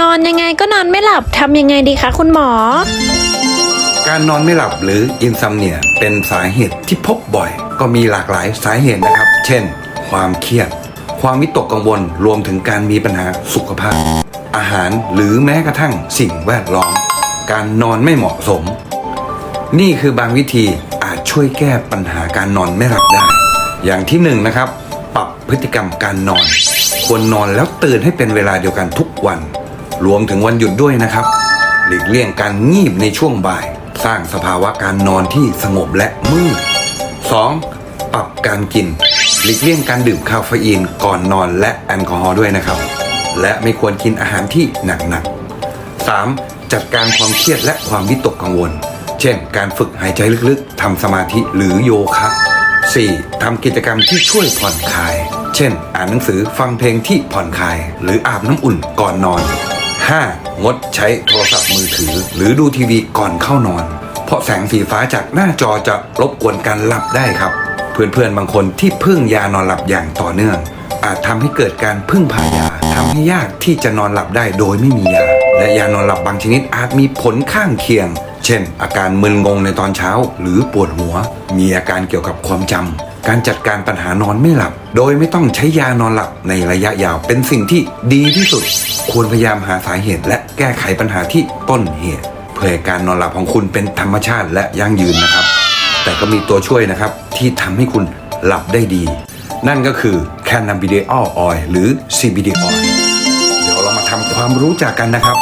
นอนยังไงก็นอนไม่หลับทำยังไงดีคะคุณหมอ การนอนไม่หลับหรืออินซัมเนียเป็นสาเหตุที่พบบ่อย ก็มีหลากหลายสาเหตุนะครับ เช่น ความเครียด ความวิตกกังวลรวมถึงการมีปัญหาสุขภาพ อาหารหรือแม้กระทั่งสิ่งแวดล้อม การนอนไม่เหมาะสม นี่คือบางวิธีอาจช่วยแก้ปัญหาการนอนไม่หลับได้ อย่างที่หนึ่งนะครับ ปรับพฤติกรรมการนอน ควรนอนแล้วตื่นให้เป็นเวลาเดียวกันทุกวัน รวมถึงวันหยุดด้วยนะครับ หลีกเลี่ยงการงีบในช่วงบ่าย สร้างสภาวะการนอนที่สงบและมืด 2. ปรับการกิน หลีกเลี่ยงการดื่มคาเฟอีนก่อนนอนและแอลกอฮอล์ด้วยนะครับ และไม่ควรกินอาหารที่หนักๆ 3. จัดการความเครียดและความวิตกกังวล เช่น การฝึกหายใจลึกๆทำสมาธิหรือโยคะ 4. ทำกิจกรรมที่ช่วยผ่อนคลาย เช่น อ่านหนังสือฟังเพลงที่ผ่อนคลาย หรืออาบน้ำอุ่นก่อนนอน 5. งดใช้โทรศัพท์มือถือ หรือดูทีวีก่อนเข้านอน เพราะแสงสีฟ้าจากหน้าจอจะรบกวนการหลับได้ครับ เพื่อนๆบางคนที่พึ่งยานอนหลับอย่างต่อเนื่อง อาจทำให้เกิดการพึ่งพายาทำให้ยากที่จะนอนหลับได้โดยไม่มียา และยานอนหลับบางชนิดอาจมีผลข้างเคียง เช่น อาการมึนงงในตอนเช้า หรือปวดหัว มีอาการเกี่ยวกับความจำ การจัดการปัญหานอนไม่หลับ โดยไม่ต้องใช้ยานอนหลับในระยะยาวเป็นสิ่งที่ดีที่สุด ควรพยายามหาสาเหตุ และแก้ไขปัญหาที่ต้นเหตุ เพื่อการนอนหลับของคุณเป็นธรรมชาติและยั่งยืนนะครับ แต่ก็มีตัวช่วยนะครับที่ทำให้คุณหลับได้ดี นั่นก็คือ cannabidiol oil หรือ CBD oil เดี๋ยวเรามาทำความรู้จักกันนะครับ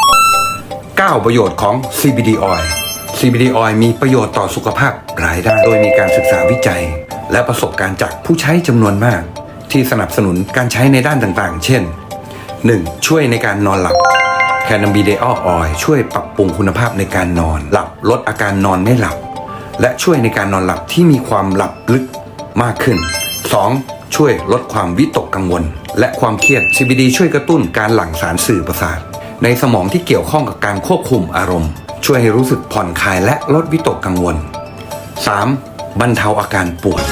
9 ประโยชน์ของ CBD oil CBD oil มีประโยชน์ต่อสุขภาพหลายด้านโดยมีการศึกษาวิจัย และประสบการณ์จากผู้ใช้จำนวนมาก ที่สนับสนุนการใช้ในด้านต่างๆ เช่น 1. ช่วยในการนอนหลับแคนาบิเดอออยช่วยปรับปรุงคุณภาพในการนอนหลับลดอาการนอนไม่หลับ และช่วยในการนอนหลับที่มีความหลับลึกมากขึ้น 2. ช่วยลดความวิตกกังวล และความเครียด CBD ช่วยกระตุ้นการหลั่งสารสื่อประสาท ในสมองที่เกี่ยวข้องกับการควบคุมอารมณ์ ช่วยให้รู้สึกผ่อนคลายและลดวิตกกังวล 3. บรรเทาอาการปวด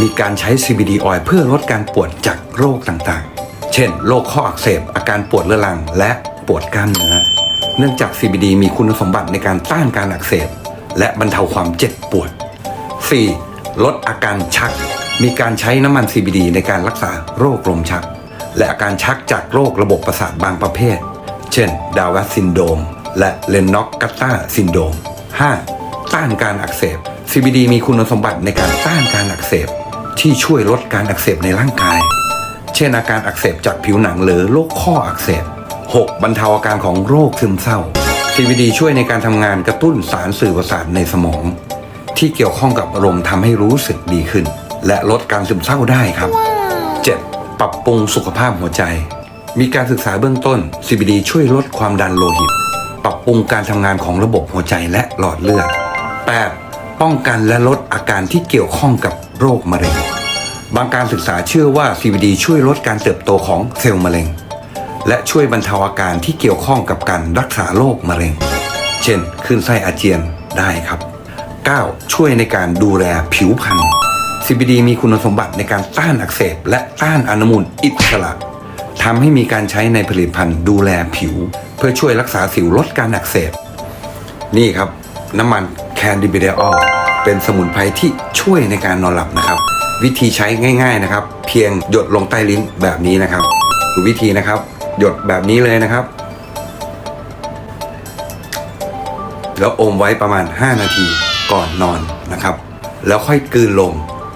มีการใช้ CBD oil เพื่อลดการปวดจากโรคต่างๆ เช่น โรคข้ออักเสบ อาการปวดเรื้อรัง และปวดกล้ามเนื้อ เนื่องจาก CBD มีคุณสมบัติในการต้านการอักเสบ และบรรเทาความเจ็บปวด 4. ลดอาการชัก มีการใช้น้ำมัน CBD ในการรักษาโรคลมชัก และอาการชักจากโรคระบบประสาทบางประเภท เช่น ดาวัตซินโดม และเลนน็อกกัตตาซินโดม 5. ต้านการอักเสบ CBD มีคุณสมบัติในการต้านการอักเสบ ที่ช่วยลดการอักเสบในร่างกาย เช่นอาการอักเสบจากผิวหนังหรือโรคข้ออักเสบ 6. บรรเทาอาการของโรคซึมเศร้า CBD ช่วยในการทำงานกระตุ้นสารสื่อประสาทในสมอง ที่เกี่ยวข้องกับอารมณ์ทำให้รู้สึกดีขึ้น และลดการซึมเศร้าได้ครับ 7. ปรับปรุงสุขภาพหัวใจ มีการศึกษาเบื้องต้น CBD ช่วยลดความดันโลหิต ปรับปรุงการทำงานของระบบหัวใจและหลอดเลือด 8. ป้องกันและลดอาการที่เกี่ยวข้องกับโรคมะเร็ง บางการศึกษาเชื่อว่า CBD ช่วยลดการเติบโตของเซลล์มะเร็ง และช่วยบรรเทาอาการที่เกี่ยวข้องกับการรักษาโรคมะเร็ง เช่นคลื่นไส้อาเจียนได้ครับ 9. ช่วยในการดูแลผิวพรรณ CBD มีคุณสมบัติในการต้านอักเสบ และต้านอนุมูลอิสระทำให้มีการใช้ในผลิตภัณฑ์ดูแลผิว เพื่อช่วยรักษาสิวลดการอักเสบ นี่ครับ น้ำมัน แคนดิบิเดอลเป็นสมุนไพรที่ช่วยในการนอนหลับนะครับ วิธีใช้ง่าย ๆนะครับ เพียงหยดลงใต้ลิ้นแบบนี้นะครับดูวิธีนะครับ หยดแบบนี้เลยนะครับ แล้วอมไว้ประมาณ 5 นาทีก่อนนอนนะครับ แล้วค่อยกลืนลง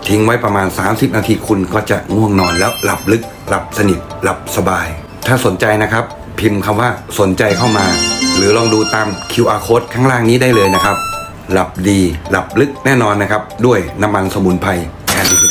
ทิ้งไว้ประมาณ 30 นาทีคุณก็จะง่วงนอนแล้วหลับลึก หลับสนิท หลับสบาย ถ้าสนใจนะครับ พิมพ์คำว่าสนใจเข้ามา หรือลองดูตาม QR code ข้างล่างนี้ได้เลยนะครับ หลับดีหลับลึกแน่นอนนะครับ ด้วยน้ำมันสมุนไพรแคนดิ